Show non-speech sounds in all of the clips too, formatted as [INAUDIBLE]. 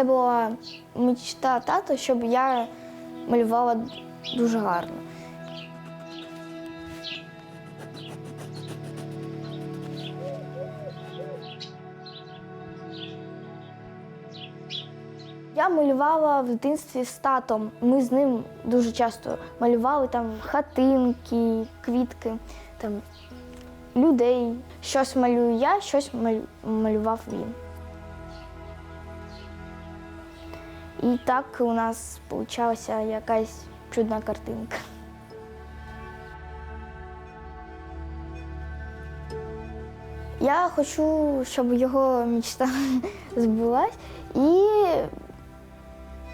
Це була мечта тата, щоб я малювала дуже гарно. Я малювала в дитинстві з татом. Ми з ним дуже часто малювали там хатинки, квітки, там людей. Щось малюю я, щось малював він. І так у нас вийшла якась чудна картинка. Я хочу, щоб його мечта [LAUGHS] збулась. І,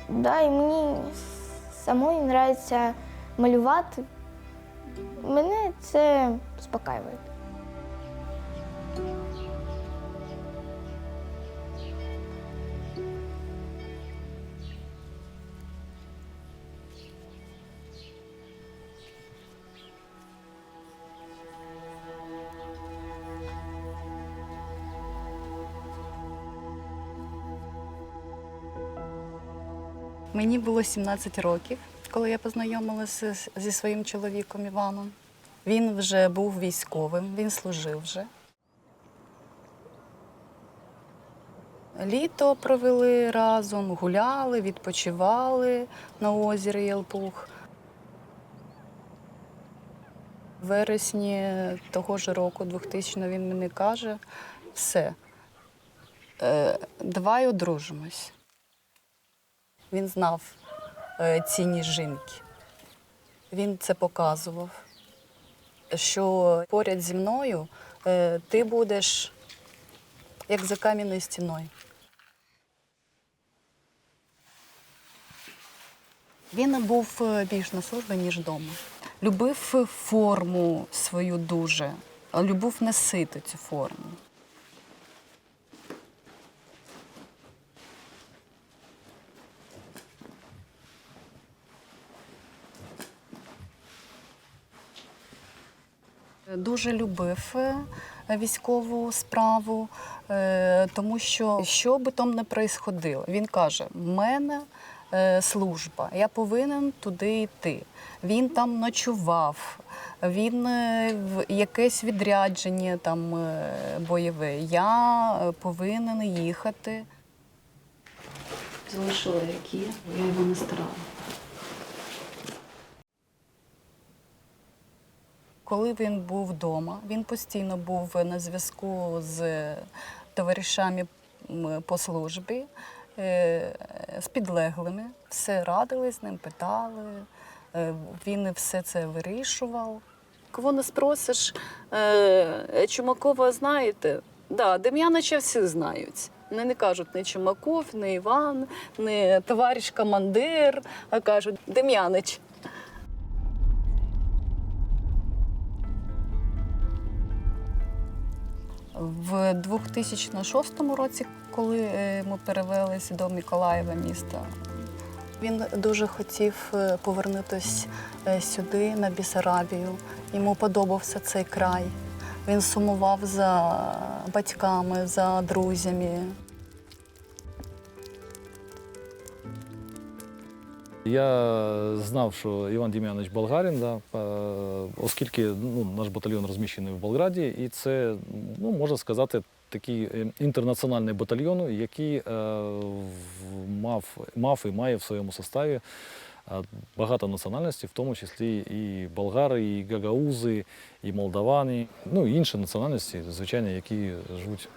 да, і мені самої подобається малювати. Мене це успокаює. Мені було 17 років, коли я познайомилася зі своїм чоловіком Іваном. Він вже був військовим, він служив вже. Літо провели разом, гуляли, відпочивали на озері Єлпух. В вересні того ж року, 2000 він мені каже, все, е, давай одружимось. Він знав е, цінність жінки. Він це показував, що поряд зі мною е, ти будеш як за кам'яною стіною. Він був е, більш на службі, ніж вдома. Любив форму свою дуже, любив носити цю форму. Дуже любив е, військову справу, е, тому що що би там не происходило, він каже: в мене е, служба, я повинен туди йти. Він там ночував, він в якесь відрядження там бойове. Я повинен їхати. Залишила які, я його не старала. Коли він був вдома, він постійно був на зв'язку з товаришами по службі, е, з підлеглими. Все радили з ним, питали. е, Він все це вирішував. Кого не спросиш, е, Чумакова знаєте? Да, Дем'янича всі знають. Вони не кажуть ні Чумаков, ні Іван, ні товариш командир, а кажуть Дем'янич. В 2006 році, коли е, ми перевелися до Миколаєва міста, він дуже хотів е, повернутися е, сюди, на Бісарабію. Йому подобався цей край. Він сумував за батьками, за друзями. Я знав, що Іван Дім'янович болгарин, да, оскільки ну, наш батальйон розміщений в Болграді, і це, ну, можна сказати, такий е, інтернаціональний батальйон, який е, мав, мав і має в своєму составі е, багато національностей, в тому числі і болгари, і гагаузи, і молдавани, ну і інші національності, звичайно, які живуть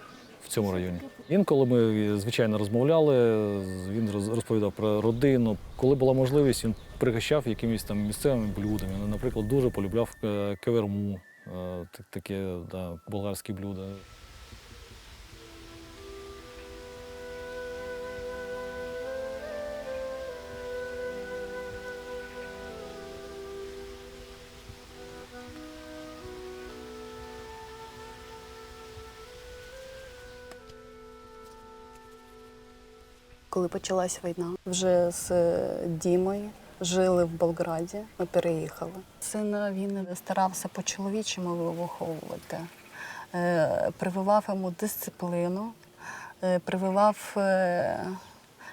цьому районі. Інколи ми, звичайно, розмовляли, він роз- розповідав про родину. Коли була можливість, він пригощав якимись там місцевими блюдами. Ну, Наприклад, дуже полюбляв е, каверму, е, таке да, болгарське блюдо. Коли почалась війна, вже з е, Дімою жили в Болграді, ми переїхали. Сина він старався по-чоловічому виховувати, Е, прививав йому дисципліну, е, прививав е,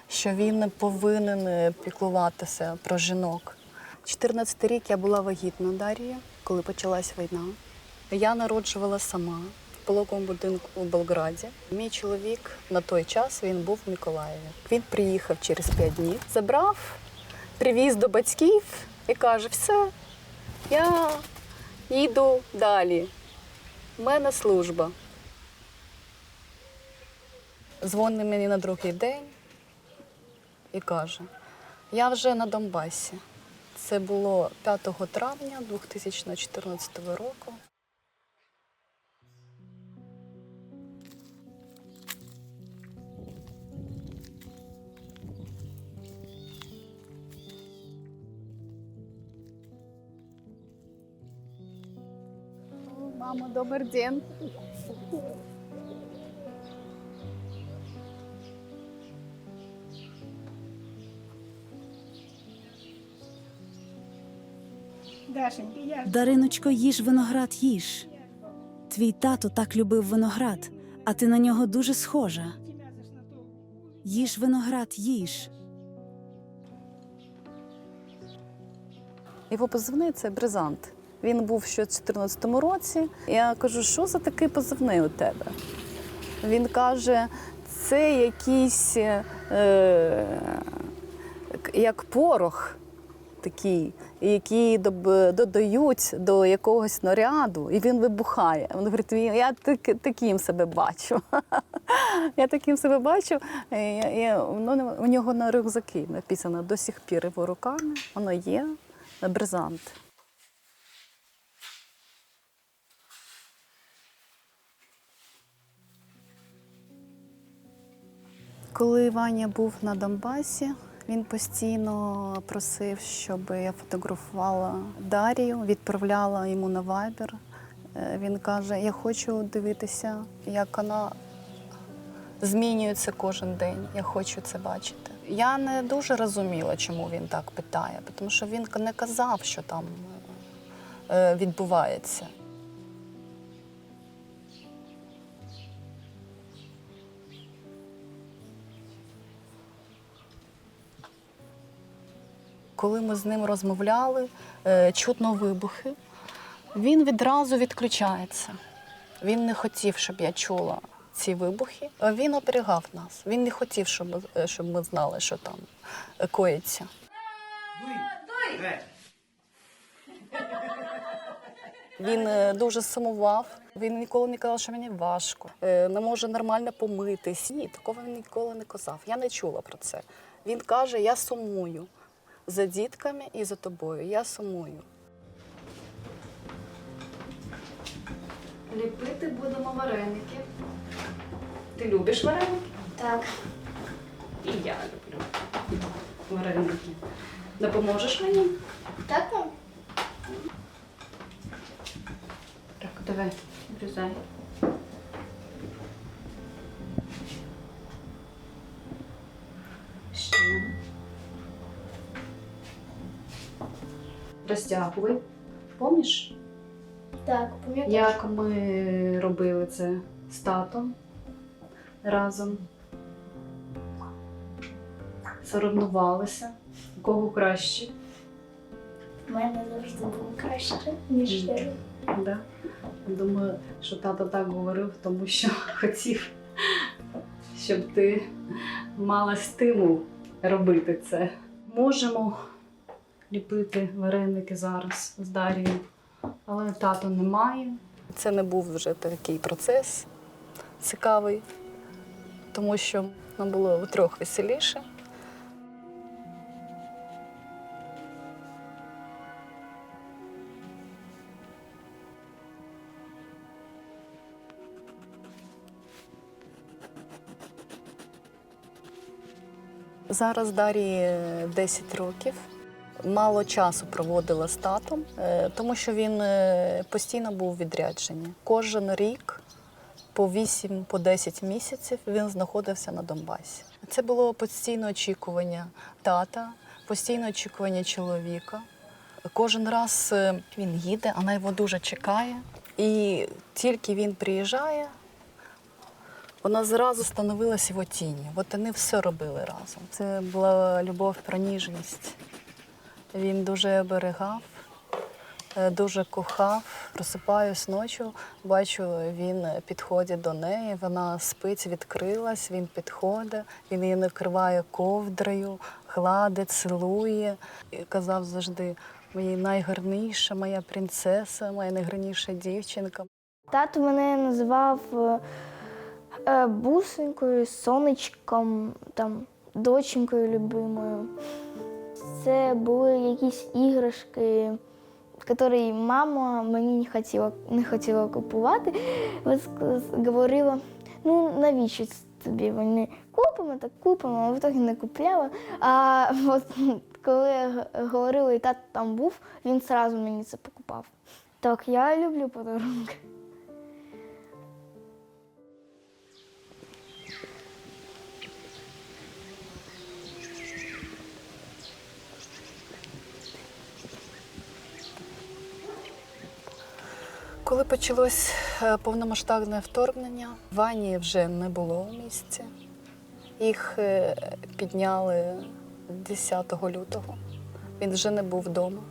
що він повинен е, піклуватися про жінок. 14 рік я була вагітна Дар'я, коли почалась війна. Я народжувала сама пологовому будинку у Болграді. Мій чоловік на той час він був в Миколаєві. Він приїхав через 5 днів, забрав, привіз до батьків і каже: все, я їду далі. У мене служба. Дзвонить мені на другий день і каже: я вже на Донбасі. Це було 5 травня 2014 року. Мама, добрий день. Дариночко, їж виноград їж. Твій тато так любив виноград, а ти на нього дуже схожа. Їж виноград їж. Його позивний це бризант. Він був ще в 2014 році. Я кажу, що за такий позивний у тебе? Він каже, це якийсь е, як порох такий, який додають до якогось снаряду, і він вибухає. Він говорить, я так, таким себе бачу. [LAUGHS] я таким себе бачу. У нього на рюкзаки написано до сих пір його руками. Воно є бризант. Коли Ваня був на Донбасі, він постійно просив, щоб я фотографувала Дарію, відправляла йому на вайбер. Е, Він каже: Я хочу дивитися, як вона змінюється кожен день. Я хочу це бачити. Я не дуже розуміла, чому він так питає, тому що він не казав, що там е, відбувається. Коли ми з ним розмовляли, е, чутно вибухи, він відразу відключається. Він не хотів, щоб я чула ці вибухи. Він оберігав нас. Він не хотів, щоб, е, щоб ми знали, що там е, коїться. Він е, дуже сумував. Він ніколи не казав, що мені важко, е, не може нормально помитись. Ні, такого він ніколи не казав. Я не чула про це. Він каже: я сумую за дітками і за тобою. Я сумую. Ліпити будемо вареники. Ти любиш вареники? Так. І я люблю вареники. Допоможеш мені? Так, мам? Так, давай, врізай. Розтягуй. Помніш, Так, пам'ятаю. як ми робили це з татом разом? Соревнувалися. У кого краще? В мене завжди було краще, ніж Мгм. тебе. Да. Думаю, що тато так говорив, тому що [LAUGHS] хотів, щоб ти мала стимул робити це. Можемо ліпити вареники зараз з Дарією, але тато немає. Це не був вже такий процес цікавий, тому що нам було втрьох веселіше. Зараз Дарі 10 років. Мало часу проводила з татом, е, тому що він е, постійно був у відрядженні. Кожен рік по 8 по місяців він знаходився на Донбасі. Це було постійне очікування тата, постійне очікування чоловіка. Кожен раз е, він їде, вона його дуже чекає. І тільки він приїжджає, Вона зразу становилась його тінню. От вони все робили разом. Це була любов про ніжність. Він дуже оберегав, е, дуже кохав. Просипаюсь ночі, бачу, він підходить до неї, вона спить, відкрилась, він підходить, він її накриває ковдрою, гладить, цілує. І казав завжди: моя найгарніша, моя принцеса, моя найгарніша дівчинка. Тато мене називав е, е, бусинкою, сонечком, там, доченькою любимою. Це були якісь іграшки, які мама мені не хотіла, не хотіла купувати. Говорила, ну навіщо тобі? Вони купимо, так купимо, а в ітогі не купляла. А [LAUGHS] от коли я говорила, і тато там був, він одразу мені це покупав. Так, я люблю подарунки. Коли почалось е, повномасштабне вторгнення, Вані вже не було у місті. Їх е, підняли 10 лютого. Він вже не був вдома.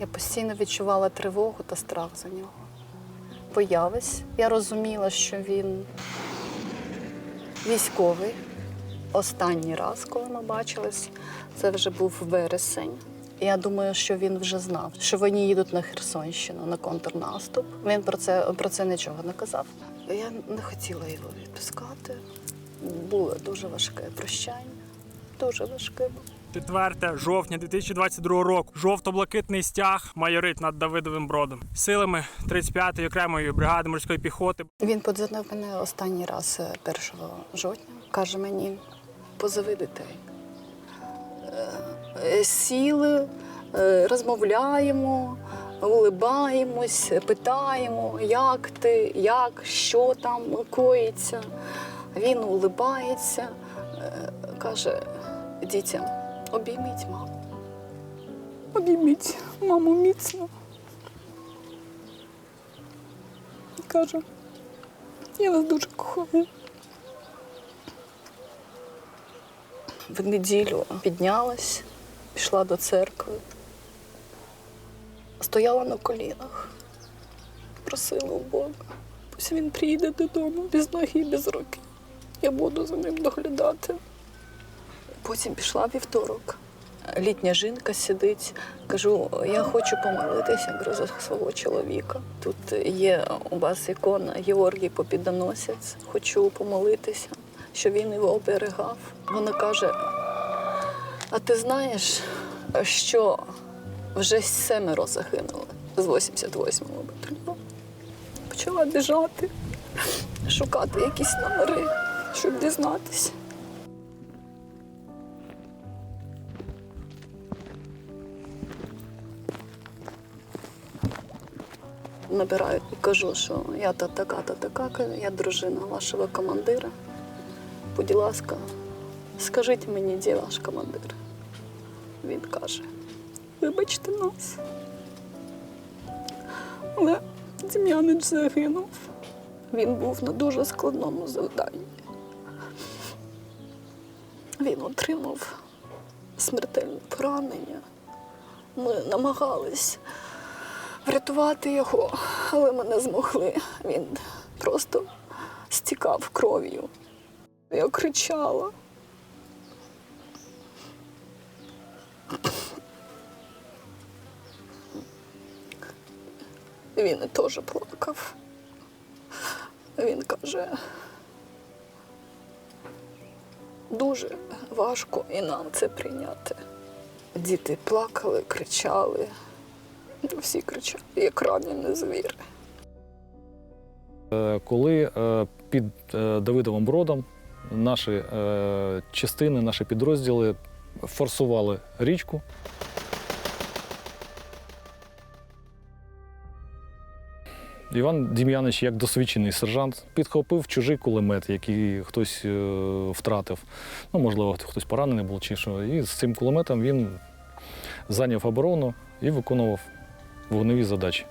Я постійно відчувала тривогу та страх за нього. Боялась. Я розуміла, що він військовий. Останній раз, коли ми бачились, це вже був вересень. Я думаю, що він вже знав, що вони їдуть на Херсонщину на контрнаступ. Він про це, про це нічого не казав. Я не хотіла його відпускати. Було дуже важке прощання. Дуже важке. 4 жовтня 2022 року. Жовто-блакитний стяг майорить над Давидовим бродом. Силами 35-ї окремої бригади морської піхоти Він подзвонив мене останній раз е, 1 жовтня. Каже мені, позови дітей. Е, Сіли, е, розмовляємо, улибаємось, питаємо, як ти, як, що там коїться. Він улибається, е, каже дітям, обійміть маму. Обійміть маму міцно. Каже, я вас дуже кохаю. В неділю піднялась, пішла до церкви, стояла на колінах, просила у Бога. Пусть він приїде додому без ноги і без руки. Я буду за ним доглядати. Потім пішла вівторок. Літня жінка сидить. Кажу, я хочу помолитися за свого чоловіка. Тут є у вас ікона Георгій Побідоносець. Хочу помолитися, що він його оберегав. Вона каже: а ти знаєш, що вже семеро загинули з 88-го батальйону? Почала біжати, шукати якісь номери, щоб дізнатися. набираю і кажу, що я та така, та така, я дружина вашого командира. Будь ласка, скажіть мені, де ваш командир? Він каже, вибачте нас. Але Дем'янич загинув. Він був на дуже складному завданні. Він отримав смертельне поранення. Ми намагались врятувати його, але ми не змогли. Він просто стікав кров'ю. Я кричала. Він теж плакав. Він каже, дуже важко і нам це прийняти. Діти плакали, кричали. Всі кричали, як ранений звір. Е, Коли е, під е, Давидовим бродом наші частини, наші підрозділи форсували річку. Іван Дім'янич, як досвідчений сержант, підхопив чужий кулемет, який хтось е, втратив. Ну, можливо, хтось поранений був чи що. І з цим кулеметом він зайняв оборону і виконував вогневі задачі.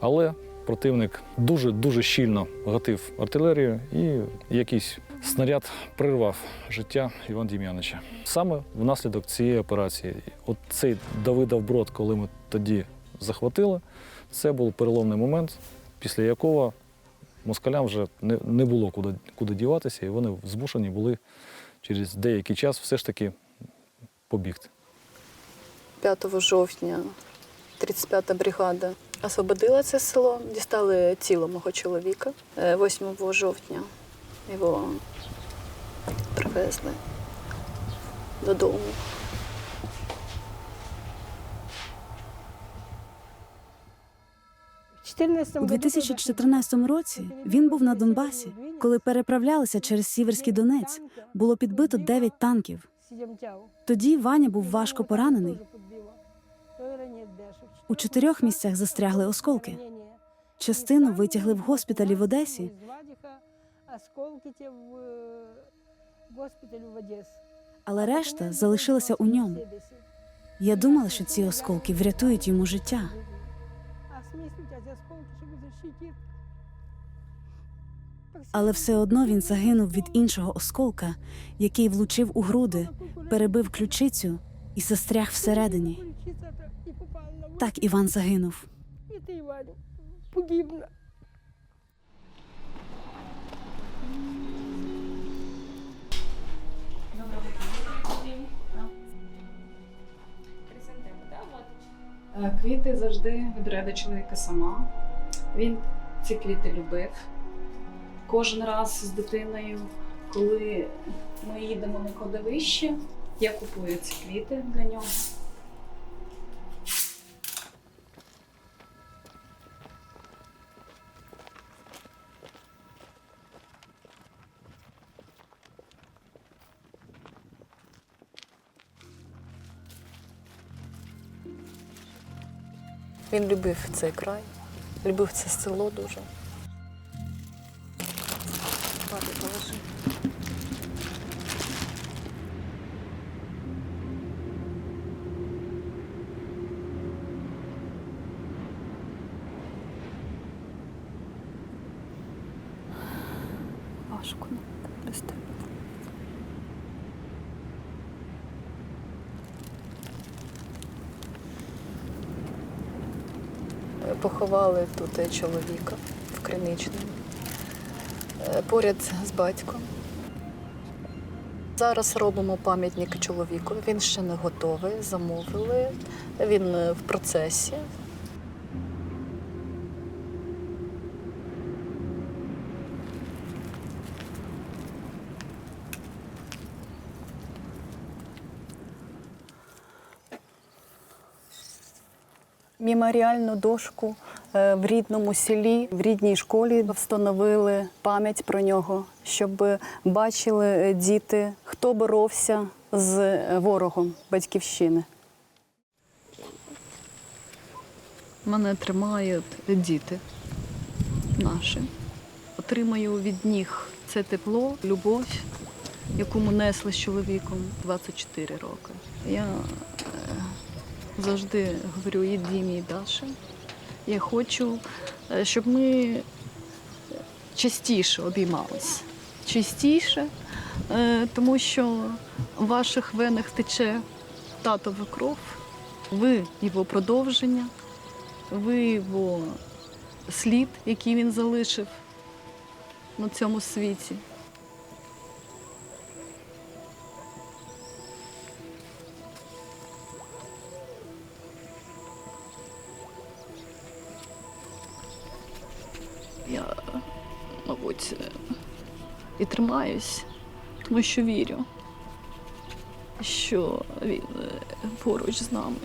Але противник дуже-дуже щільно гатив артилерію і якийсь снаряд прирвав життя Івана Дім'янича. Саме внаслідок цієї операції, от цей Давидов брод, коли ми тоді захватили, це був переломний момент, після якого москалям вже не, не було куди, куди діватися, і вони змушені були через деякий час все ж таки побігти. 5 жовтня 35-та бригада освободила це село, дістали тіло мого чоловіка. Е, 8 жовтня його привезли додому. У 2014 році він був на Донбасі, коли переправлялися через Сіверський Донець. Було підбито 9 танків. Тоді Ваня був важко поранений. У чотирьох місцях застрягли осколки. Частину витягли в госпіталі в Одесі, але решта залишилася у ньому. Я думала, що ці осколки врятують йому життя. Але все одно він загинув від іншого осколка, який влучив у груди, перебив ключицю і застряг всередині. Так Іван загинув. І ти, Іваню, погибна. Е, Квіти завжди вибирає чоловіка сама. Він ці квіти любив. Кожен раз з дитиною, коли ми їдемо на кладовище, я купую ці квіти для нього. Він любив цей край, любив це село дуже. Папі, положи. Поховали тут е, чоловіка в Криничному, е, поряд з батьком. Зараз робимо пам'ятник чоловіку. Він ще не готовий, замовили. Він е, в процесі. Меморіальну дошку е, в рідному селі, в рідній школі встановили пам'ять про нього, щоб бачили діти, хто боровся з ворогом батьківщини. Мене тримають діти наші. Отримаю від них це тепло, любов, яку несли з чоловіком 24 роки. Я е, завжди говорю і Дімі, і Даші. Я хочу, е, щоб ми частіше обіймались. Частіше, е, тому що в ваших венах тече татова кров, ви його продовження, ви його слід, який він залишив на цьому світі. Тримаюсь, тому що вірю, що він е, поруч з нами.